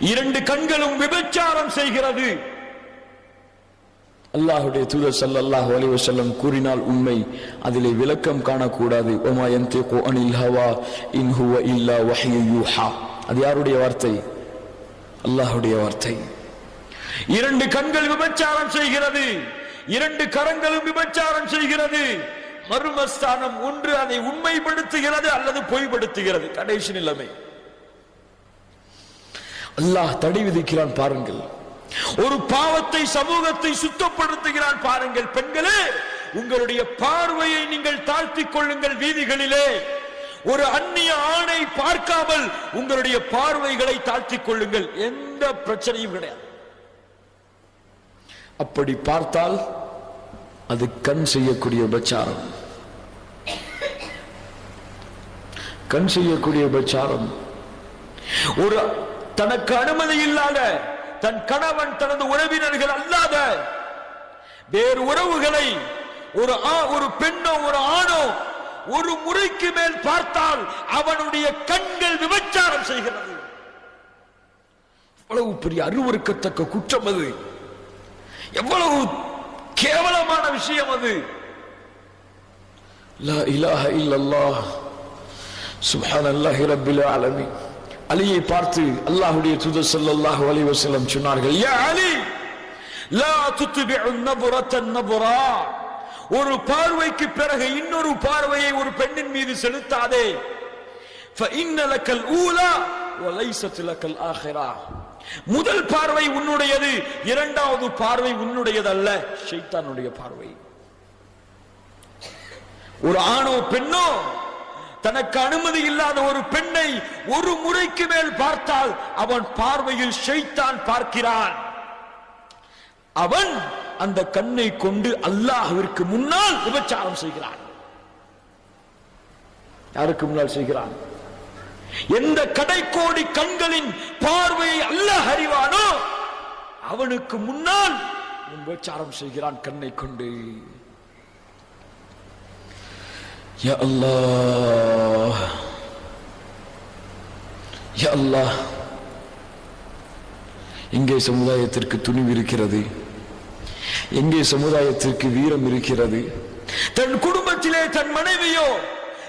இரண்டு கண்களும் விபச்சாரம் செய்கிறது. அல்லாஹுடைய தூதர் சல்லாஹ் அலைஹி செல்லம் கூறினால் உண்மை அதிலே விளக்கம் காணக்கூடாது. ஒமா கோ அனில் ஹவா இன் ஹுவ இல்லா வஹ்யு யூஹா. அது யாருடைய வார்த்தை? அல்லாஹுடைய வார்த்தை. இரண்டு கண்கள் விபச்சாரம் செய்கிறது. இரண்டு கரங்களும் விபச்சாரம் செய்கிறது. மர்மஸ்தானம் ஒன்று அதை உண்மைப்படுத்துகிறது அல்லது பொய்ப்படுத்துகிறது. கடைசி நிலைமை. அல்லாஹ் தடை விதிக்கிறான் பாருங்கள். ஒரு பாவத்தை சமூகத்தை சுத்தப்படுத்துகிறான் பாருங்கள் பெண்களே. உங்களுடைய பார்வையை நீங்கள் தாழ்த்திக் கொள்ளுங்கள் வீதிகளிலே. ஒரு அந்நிய ஆணை பார்க்காமல் உங்களுடைய பார்வைகளை தாழ்த்திக் கொள்ளுங்கள். எந்த பிரச்சனையும் கிடையாது. அப்படி பார்த்தால் அது கண் செய்யக்கூடிய உபச்சாரம் கண் செய்யக்கூடிய உபச்சாரம் ஒரு தனக்கு அனுமதி இல்லாத தன் கணவன் தனது உறவினர்கள் அல்லாத வேறு உறவுகளை ஒரு ஆ- ஒரு பெண்ணோ ஒரு ஆணோ ஒரு முறைக்கு மேல் பார்த்தால் அவனுடைய கண்கள் விபச்சாரம் செய்கிறது. எவ்வளவு பெரிய அருவருக்கத்தக்க குற்றம் அது. எவ்வளவு கேவலமான விஷயம் அது. லா இலாஹ இல்லல்லாஹ். சுப்ஹானல்லாஹி ரப்பில் ஆலமீன். அலியை பார்த்து அல்லாஹுடைய தூதர் சல்லாஹு அலி வசலம் சொன்னார்கள் ஒரு பார்வைக்கு பிறகு இன்னொரு பார்வையை ஒரு பெண்ணின் மீது செலுத்தாதே. முதல் பார்வை உன்னுடையது இரண்டாவது பார்வை உன்னுடையது அல்ல சைத்தானுடைய பார்வை. ஒரு ஆணோ பெண்ணோ தனக்கு அனுமதி இல்லாத ஒரு பெண்ணை ஒரு முறைக்கு மேல் பார்த்தால் அவன் பார்வையில் ஷைத்தான் பார்க்கிறான். அவன் அந்த கண்ணை கொண்டு அல்லாஹிற்கு முன்னால் விபச்சாரம் செய்கிறான். யாருக்கு முன்னால் செய்கிறான்? எந்த கடைக்கோடி கண்களின் பார்வையை அல்லாஹ் அறிவானோ அவனுக்கு முன்னால் விபச்சாரம் செய்கிறான் கண்ணை கொண்டு. Ya Allah. Ya Allah. எங்கே சமுதாயத்திற்கு துணிவு இருக்கிறது? எங்கே சமுதாயத்திற்கு வீரம் இருக்கிறது? தன் குடும்பத்திலே தன் மனைவியோ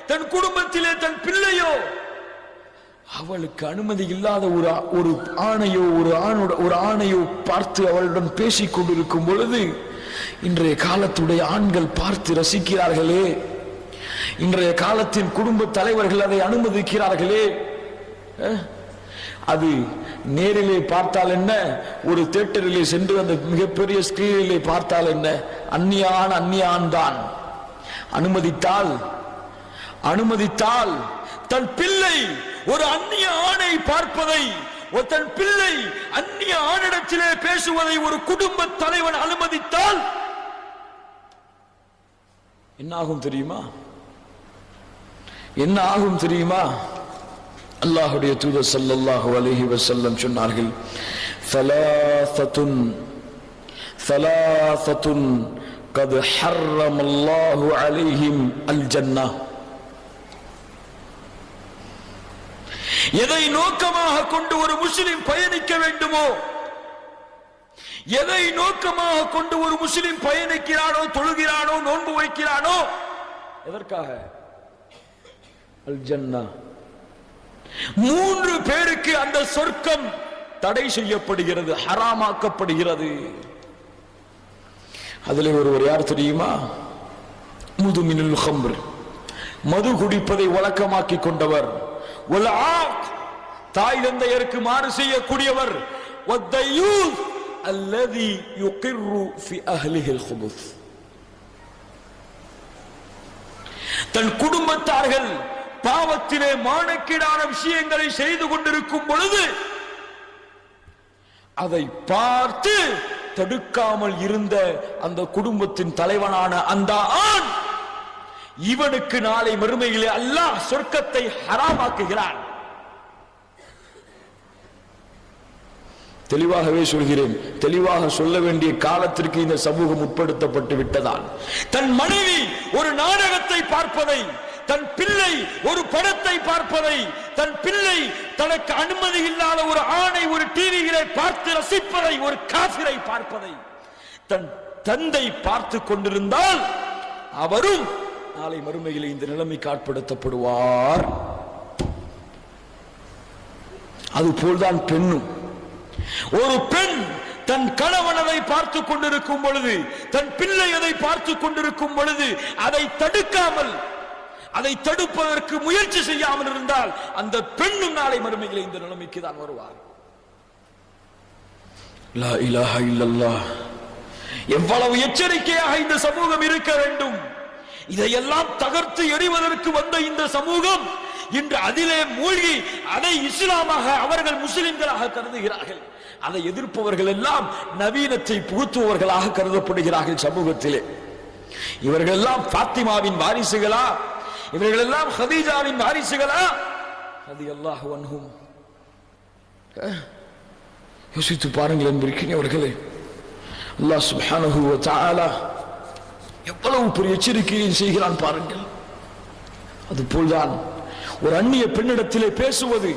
தன் குடும்பத்திலே தன் பிள்ளையோ அவளுக்கு அனுமதி இல்லாத ஒரு ஒரு ஆணையோ ஒரு ஆணோட ஒரு ஆணையோ பார்த்து அவளுடன் பேசிக் கொண்டிருக்கும் பொழுது இன்றைய காலத்துடைய ஆண்கள் பார்த்து ரசிக்கிறார்களே. இன்றைய காலத்தின் குடும்ப தலைவர்கள் அதை அனுமதிக்கிறார்களே. அது நேரிலே பார்த்தால் என்ன? ஒரு தேட்டரிலே சென்று அந்த மிகப்பெரிய ஸ்கிரீனிலே பார்த்தால் என்ன? அந்நியான் அந்நியான் தான். அனுமதித்தால் அனுமதித்தால் தன் பிள்ளை ஒரு அந்நிய ஆணை பார்ப்பதை ஒரு தன் பிள்ளை அந்நிய ஆணிடத்திலே பேசுவதை ஒரு குடும்ப தலைவன் அனுமதித்தால் என்னாகும் தெரியுமா? என்ன ஆகும் தெரியுமா? அல்லாஹுடைய தூதர் சல்லல்லாஹு அலஹி வசல்லம் சொன்னார்கள் சலாசத்துன் சலாசத்துன் கது ஹர்ரம் அல்லாஹு அலிஹிம் அல் ஜன்னா எதை நோக்கமாக கொண்டு ஒரு முஸ்லிம் பயணிக்க வேண்டுமோ எதை நோக்கமாக கொண்டு ஒரு முஸ்லிம் பயணிக்கிறானோ தொழுகிறானோ நோன்பு வைக்கிறானோ எதற்காக? அல் ஜன்னா மூன்று பேருக்கு அந்த சொர்க்கம் தடை செய்யப்படுகிறது ஹராமாக்கப்படுகிறது. அதில் ஒருவர் யார் தெரியுமா? முதுமினுல் ஹம்ர் மது குடிப்பதை வழக்கமாக்கி கொண்டவர். தாய் தந்தையருக்கு மாறு செய்யக்கூடியவர். அல்லதி தன் குடும்பத்தார்கள் பாவத்திலே மானக்கீடான விஷயங்களை செய்து கொண்டிருக்கும் பொழுது அதை பார்த்து தடுக்காமல் இருந்த அந்த குடும்பத்தின் தலைவனான அந்த ஆண் இவனுக்கு நாளை மறுமையிலே அல்லாஹ் சொர்க்கத்தை ஹராமாக்குகிறான். தெளிவாகவே சொல்கிறேன். தெளிவாக சொல்ல வேண்டிய காலத்திற்கு இந்த சமூகம் உட்படுத்தப்பட்டு விட்டதால். தன் மனைவி ஒரு நாடகத்தை பார்ப்பதை தன் பிள்ளை ஒரு படத்தை பார்ப்பதை தன் பிள்ளை தனக்கு அனுமதி இல்லாத ஒரு ஆணை ஒரு பார்த்து ரசிப்பதை ஒரு காசிரை பார்ப்பதை தன் தந்தை பார்த்து கொண்டிருந்தால் அவரும் நாளை மறுமையில் இந்த நிலைமைக்கு ஆட்படுத்தப்படுவார். அதுபோல்தான் பெண்ணும். ஒரு பெண் தன் கணவன் அதை பார்த்து கொண்டிருக்கும் பொழுது தன் பிள்ளை அதை பார்த்து கொண்டிருக்கும் பொழுது அதை தடுக்காமல் அதை தடுப்பதற்கு முயற்சி செய்யாமல் இருந்தால் அந்த பெண்ணும் நாளை மறுமையில் இந்த நிலைமைக்கு தான் வருவார். லா எவ்வளவு எச்சரிக்கையாக இந்த சமூகம் இருக்க வேண்டும். இதையெல்லாம் தகர்த்து எறிவதற்கு வந்த இந்த சமூகம் இன்று அதிலே மூழ்கி அதை இஸ்லாமாக அவர்கள் முஸ்லிம்களாக கருதுகிறார்கள். அதை எதிர்ப்பவர்கள் எல்லாம் நவீனத்தை புகுத்துபவர்களாக கருதப்படுகிறார்கள் சமூகத்திலே. இவர்கள் எல்லாம் பாத்திமாவின் வாரிசுகளா? இவர்கள் எல்லாம் ஹதீஜாவின் வாரிசுகளா? அது அல்லாஹ் வன்ஹும் யோசித்து பாருங்கள் என்பிருக்கிறவர்களே அல்லாஹ் சுப்ஹானஹு வ தஆலா எவ்வளவு பெரிய எச்சரிக்கையை செய்கிறான் பாருங்கள். அதுபோல்தான் ஒரு அந்நிய பெண்ணிடத்திலே பேசுவது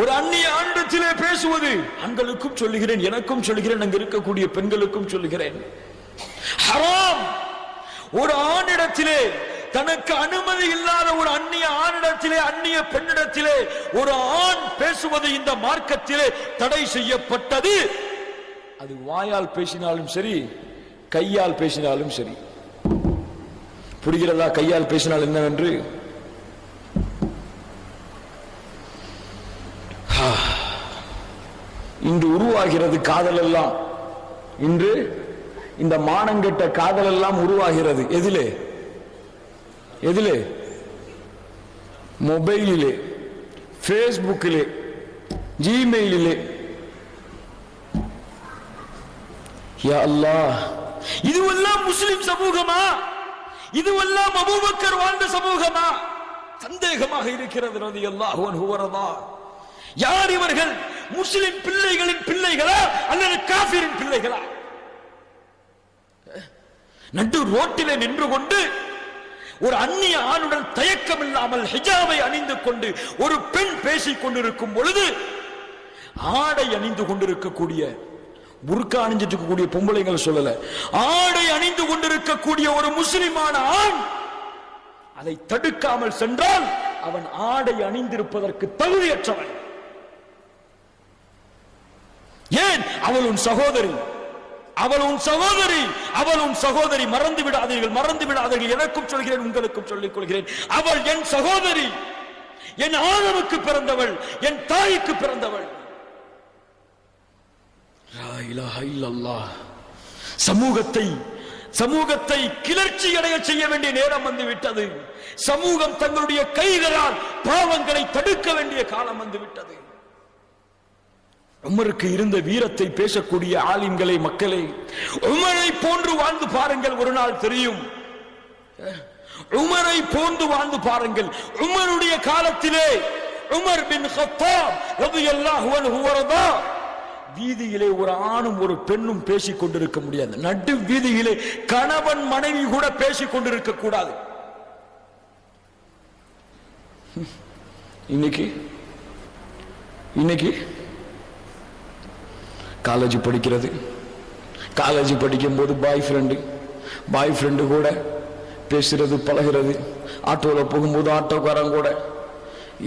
ஒரு அந்நிய ஆண்டத்திலே பேசுவது ஆண்களுக்கும் சொல்லுகிறேன் எனக்கும் சொல்லுகிறேன் அங்கு இருக்கக்கூடிய பெண்களுக்கும் சொல்லுகிறேன். ஹராம்! ஒரு ஆணிடத்திலே தனக்கு அனுமதி இல்லாத ஒரு அந்நிய ஆணிடத்திலே அந்நிய பெண்ணிடத்திலே ஒரு ஆண் பேசுவது இந்த மார்க்கத்திலே தடை செய்யப்பட்டது. அது வாயால் பேசினாலும் சரி கையால் பேசினாலும் சரி. புரிகிறதா? கையால் பேசினால் என்னவென்று? இன்று உருவாகிறது காதல் எல்லாம். இன்று இந்த மானங்கெட்ட காதல் எல்லாம் உருவாகிறது. எதிலே? எதிலே? மொபைலிலே. ஃபேஸ்புக்கிலே ஜிமெயிலிலே யா அல்லாஹ். இதுவெல்லாம் முஸ்லிம் சமூகமா? இதுவெல்லாம் அபூபக்கர் வாழ்ந்த சமூகமா? சந்தேகமாக இருக்கிறது ரதி அல்லாஹ் யார் இவர்கள்? முஸ்லிம் பிள்ளைகளின் பிள்ளைகளா? அல்லது காபிரின் பிள்ளைகளா? நட்டு ரோட்டிலே நின்று கொண்டு ஒரு அந்நிய ஆணுடன் தயக்கம் இல்லாமல் ஹிஜாபை அணிந்து கொண்டு ஒரு பெண் பேசிக் கொண்டிருக்கும் பொழுது ஆடை அணிந்து கொண்டிருக்கக்கூடிய புர்கா அணிஞ்சிட்டு இருக்கக்கூடிய பொம்பளைங்கள் சொல்லல. ஆடை அணிந்து கொண்டிருக்கக்கூடிய ஒரு முஸ்லிமான ஆண் அதை தடுக்காமல் சென்றால் அவன் ஆடை அணிந்திருப்பதற்கு தகுதியற்றவன். ஏன்? அவள் உன் சகோதரி. அவள் உன் சகோதரி அவள் உன் சகோதரி மறந்து விடாதீர்கள் மறந்து விடாதீர்கள் எனக்கும் சொல்கிறேன் உங்களுக்கும் சொல்லிக் கொள்கிறேன். அவள் என் சகோதரி என் ஆணவனுக்கு பிறந்தவள் என் தாய்க்கு பிறந்தவள். லா சமூகத்தை சமூகத்தை கிளர்ச்சி அடைய செய்ய வேண்டிய நேரம் வந்து விட்டது சமூகம் தங்களுடைய கைகளால் பாவங்களை தடுக்க வேண்டிய காலம் வந்து விட்டது உமருக்கு இருந்த வீரத்தை பேசக்கூடிய ஆலிம்களை மக்களே உமரை போன்று வாழ்ந்து பாருங்கள் ஒரு நாள் தெரியும். உமரை போன்று வாழ்ந்து பாருங்கள். உமருடைய காலத்திலே உமர் பின் ஹத்தாப் ரலியல்லாஹு அன்ஹு வரதா வீதியிலே ஒரு ஆணும் ஒரு பெண்ணும் பேசிக் கொண்டிருக்க முடியாது. நடு வீதியிலே கணவன் மனைவி கூட பேசிக் கொண்டிருக்க கூடாது. இன்னைக்கு? இன்னைக்கு? காலேஜ் படிக்கிறது. காலேஜ் படிக்கும்போது பாய் ஃப்ரெண்டு பாய் ஃப்ரெண்டு கூட பேசுறது பழகிறது. ஆட்டோவில் போகும்போது ஆட்டோக்காரன் கூட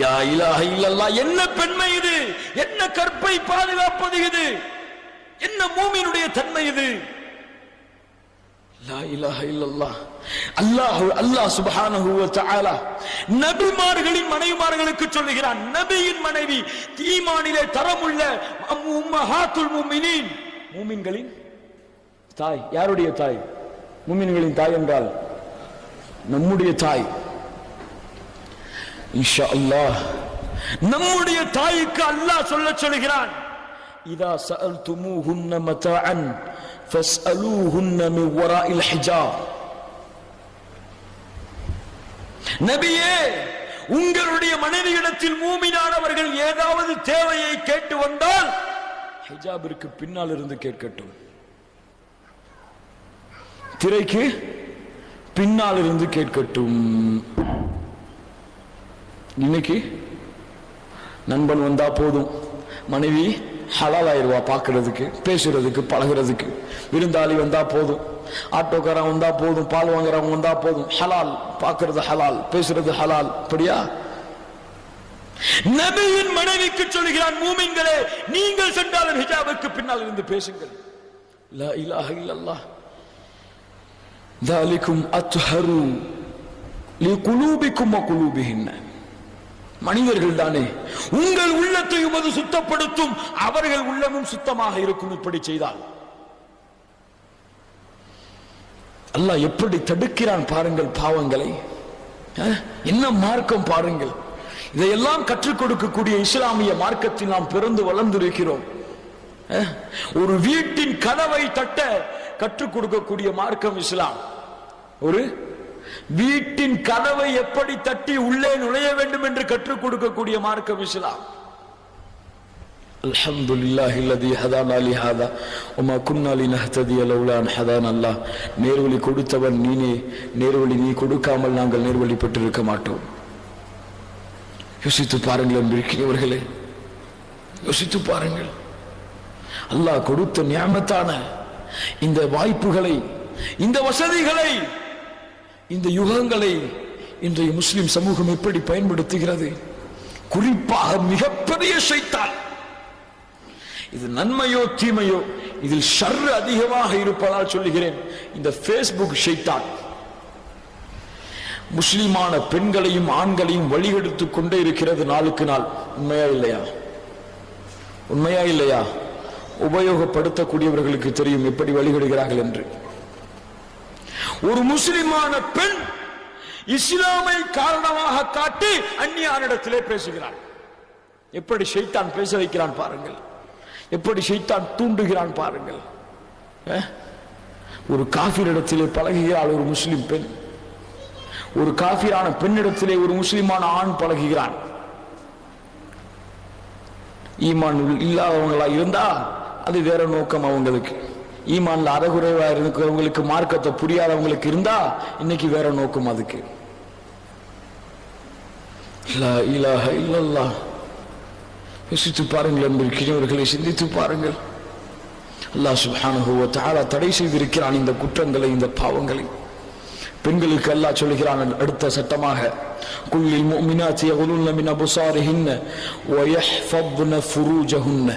யா இலா இல்லல்லா என்ன பெண்மை இது? என்ன கற்பை பாதுகாப்பது இது? என்ன மூமியினுடைய தன்மை இது லா இலாஹ இல்லல்லாஹ் அல்லாஹ் அல்லாஹ் சுப்ஹானஹு வ தஆலா நபிமார்களின் மனைவிமார்களுக்கு சொல்லுகிறான். நபியின் மனைவி தீமானிலே தரமுள்ள மூமின்களின் தாய். யாருடைய தாய்? மூமின்களின் தாய் என்றால் நம்முடைய தாய். இன்ஷா அல்லாஹ். நம்முடைய தாய்க்கு அல்லாஹ் சொல்ல சொல்கிறான் இதா சஅல்துமூஹுன்ன மதாஅன் நபியே உங்களுடைய மனைவியிடத்தில் மூமினானவர்கள் ஏதாவது தேவையை கேட்டு வந்தால் ஹிஜாபிற்கு பின்னால் இருந்து கேட்கட்டும். திரைக்கு பின்னால் இருந்து கேட்கட்டும். இன்னைக்கு நண்பன் வந்தா போதும். மனைவி ஹலாலாயிருவா பார்க்கறதுக்கு பேசுறதுக்கு பழகிறதுக்கு. விருந்தாளி வந்தா போதும். ஆட்டோக்காரன் வந்தா போதும். பால் வாங்குறவங்க வந்தா போதும். ஹலால் பார்க்கறது ஹலால் பேசுறது ஹலால். இப்படியா நபியின் மனைவிக்கு சொல்கிறான் மூமின்களே நீங்கள் சென்றாலும் ஹிஜாபுக்கு பின்னால் இருந்து பேசுங்கள். லா இலாஹ இல்லல்லாஹ். தாலிக்கும் அத்ஹரு லி குலூபிக்கும் குலூபிஹின்ன மனிதர்கள் தானே உங்கள் உள்ளத்தை உமது சுத்தப்படுத்தும் அவர்கள் உள்ளமும் சுத்தமாக இருக்கும் இப்படி செய்தால். அல்லாஹ் எப்படி தடுக்கிறான் பாருங்கள் பாவங்களை. என்ன மார்க்கம் பாருங்கள். இதையெல்லாம் கற்றுக் கொடுக்கக்கூடிய இஸ்லாமிய மார்க்கத்தில் நாம் பிறந்து வளர்ந்திருக்கிறோம். ஒரு வீட்டின் கதவை தட்ட கற்றுக் கொடுக்கக்கூடிய மார்க்கம் இஸ்லாம். ஒரு வீட்டின் கதவை எப்படி தட்டி உள்ளே நுழைய வேண்டும் என்று கற்றுக் கொடுக்கக்கூடிய மார்க்கம் இஸ்லாம் الحمد لله الذي هدانا لهذا وما كنا لنهتدي لولا ان هدانا الله நேர்வழி கொடுத்தவன் நீனே நேர்வழி நீ கொடுக்காமல் நாங்கள் நேர்வழி பெற்றிருக்க மாட்டோம் யோசித்து பாருங்கள் அன்பிருக்கிறவர்களே யோசித்து பாருங்கள் அல்லாஹ் கொடுத்த ஞாபகத்தான இந்த வாய்ப்புகளை இந்த வசதிகளை இந்த யுகங்களை இன்றைய முஸ்லிம் சமூகம் எப்படி பயன்படுத்துகிறது? குறிப்பாக மிகப்பெரிய சைத்தான். இது நன்மையோ தீமையோ இதில் ஷர் அதிகமாக இருப்பதால் சொல்லுகிறேன். இந்த ஃபேஸ்புக் ஷைத்தான் முஸ்லிமான பெண்களையும் ஆண்களையும் வழிகெடுத்துக் கொண்டே இருக்கிறது நாளுக்கு நாள். உண்மையா இல்லையா? உண்மையா இல்லையா? உபயோகப்படுத்தக்கூடியவர்களுக்கு தெரியும் எப்படி வழிகெடுகிறார்கள் என்று. ஒரு முஸ்லிமான பெண் இஸ்லாமை காரணமாக காட்டி அந்நியாரிடத்திலே பேசுகிறார் எப்படி ஷைத்தான் பேச வைக்கிறான் பாருங்கள். எப்படி ஷைத்தான் தூண்டுகிறான் பாருங்கள். ஒரு காஃபிரிடத்திலே பழகுகிறாள் ஒரு முஸ்லிம் பெண். ஒரு காஃபிரான பெண்ணிடத்திலே ஒரு முஸ்லிமான ஆண் பழகுகிறான். ஈமான் உள்- இல்லாதவங்களா இருந்தா அது வேற நோக்கம் அவங்களுக்கு. ஈமான்ல அறகுறைவாக இருக்கிறவங்களுக்கு மார்க்கத்தை புரியாதவங்களுக்கு இருந்தா இன்னைக்கு வேற நோக்கம் அதுக்கு. யோசித்து பாருங்கள் என்பவர்களை சிந்தித்து பாருங்கள். அல்லாஹ் சுபானுகுவ தாரா தடை செய்திருக்கிறான் இந்த குற்றங்களை இந்த பாவங்களை. பெண்களுக்கு அல்லாஹ் சொல்கிறான் அடுத்த சட்டமாக குல்லில் முமினாத் யகுலுன்ன மின் அபுசாரிஹின்ன வயஹ்ஃபப்ன ஃபுரூஜஹுன்ன.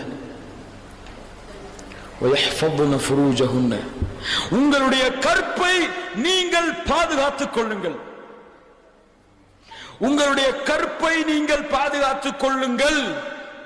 உங்களுடைய கற்பை நீங்கள் பாதுகாத்துக் கொள்ளுங்கள் உங்களுடைய கற்பை நீங்கள் பாதுகாத்துக் கொள்ளுங்கள்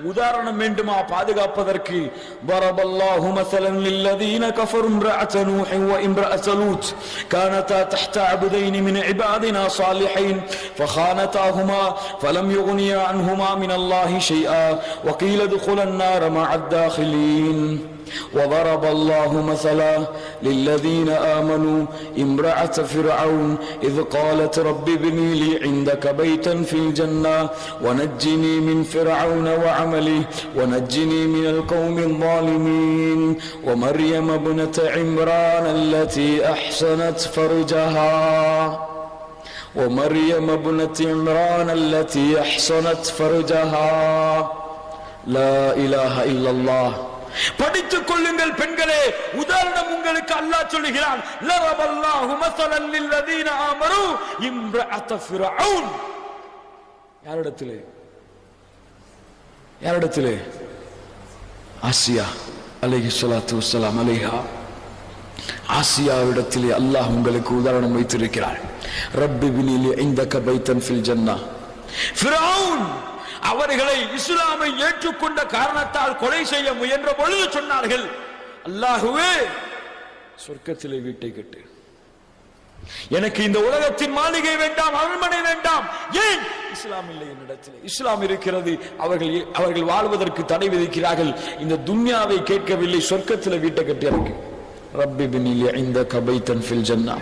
உதாரணம் வேண்டுமா பாதுகாப்பதற்கு ضرب الله مثلا للذين كفروا امرأة نوح وامرأة لوط كانتا تحت عبدين من عبادنا صالحين فخانتاهما فلم يغنيا عنهما من الله شيئا وقيل ادخلا النار مع الداخلين وضرب الله مثلا للذين آمنوا امرأة فرعون إذ قالت رب ابني لي عندك بيتا في الجنة ونجني من فرعون وعمله ونجني من القوم الظالمين ومريم ابنة عمران التي أحسنت فرجها ومريم ابنة عمران التي أحصنت فرجها لا إله إلا الله படித்துக் கொள்ளுங்கள் பெண்களே. உதாரணம் உங்களுக்கு அல்லாஹ் சொல்லுகிறான் லரபல்லாஹு லில்லதீன இம்ரஅத ஃபிரௌன் யாரிடத்திலே? யாரிடத்திலே? ஆசியா அலைஹி ஸலாத்து அலைஹா. ஆசியாவிடத்திலே அல்லாஹ் உங்களுக்கு உதாரணம் வைத்திருக்கிறார். ரப்பி பினிலி இந்த கபைத்தன் ஃபில் ஜன்னா. ஃபிரௌன் அவர்களை இஸ்லாமை ஏற்றுக்கொண்ட காரணத்தால் கொலை செய்ய முயன்ற பொழுது சொன்னார்கள் அல்லாஹுவே சொர்க்கத்திலே வீட்டை கட்டு. எனக்கு இந்த உலகத்தின் மாளிகை வேண்டாம் அரண்மனை வேண்டாம். ஏன்? இஸ்லாம் இல்லை என்னிடத்தில். இஸ்லாம் இருக்கிறது. அவர்கள் அவர்கள் வாழ்வதற்கு தடை விதிக்கிறார்கள். இந்த துன்யாவை கேட்கவில்லை சொர்க்கத்தில் வீட்டை கட்டி எனக்கு. ரப்பி பின் இந்த கபைத்தன் ஃபில் ஜன்னா.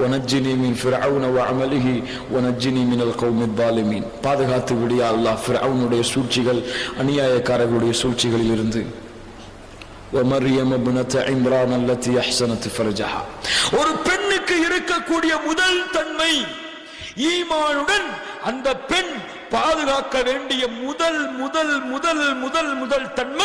ونجني من فرعون وعمله ونجني من القوم الظالمين பாதுகாத்து விடியா அல்லாஹ் ஃபிரௌனுடைய சூழ்ச்சிகள் அநியாயக்காரர்களுடைய சூழ்ச்சிகளில் இருந்து ومريم ابنة عمران التي احسنت فرجها ஒரு பெண்ணுக்கு இருக்கக்கூடிய முதல் தன்மை ஈமானுடன் அந்த பெண் பாதுகாக்க வேண்டிய முதல் முதல் முதல் முதல் முதல் தன்மை